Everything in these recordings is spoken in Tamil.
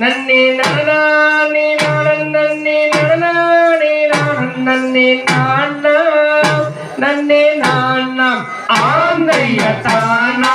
நன்னி நடனானே நாடன் நன்னி நடனானே நாடன் நன்னி நாண்ணம் நன்னி நாண்ணம் ஆந்தைய தானா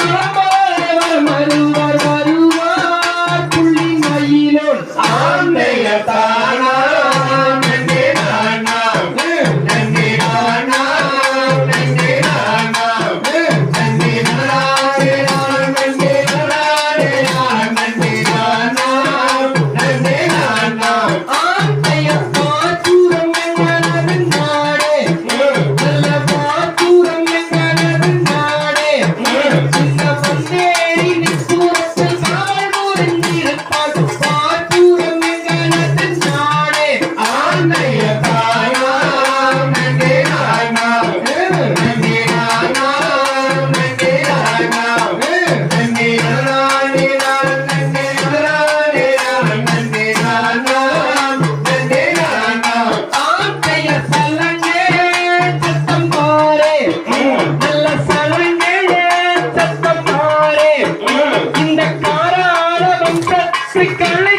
மரம் மரம் மருவ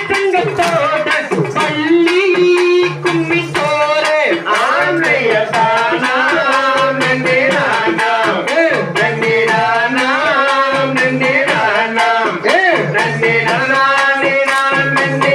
தங்கத்தோட பள்ளி கும்மி சோர ஆமைய தானாம் நன்றி ராணாம் நன்றி ராணாம் நன்றி ராணாம் நன்றி ராணாடி ராணம் நன்றி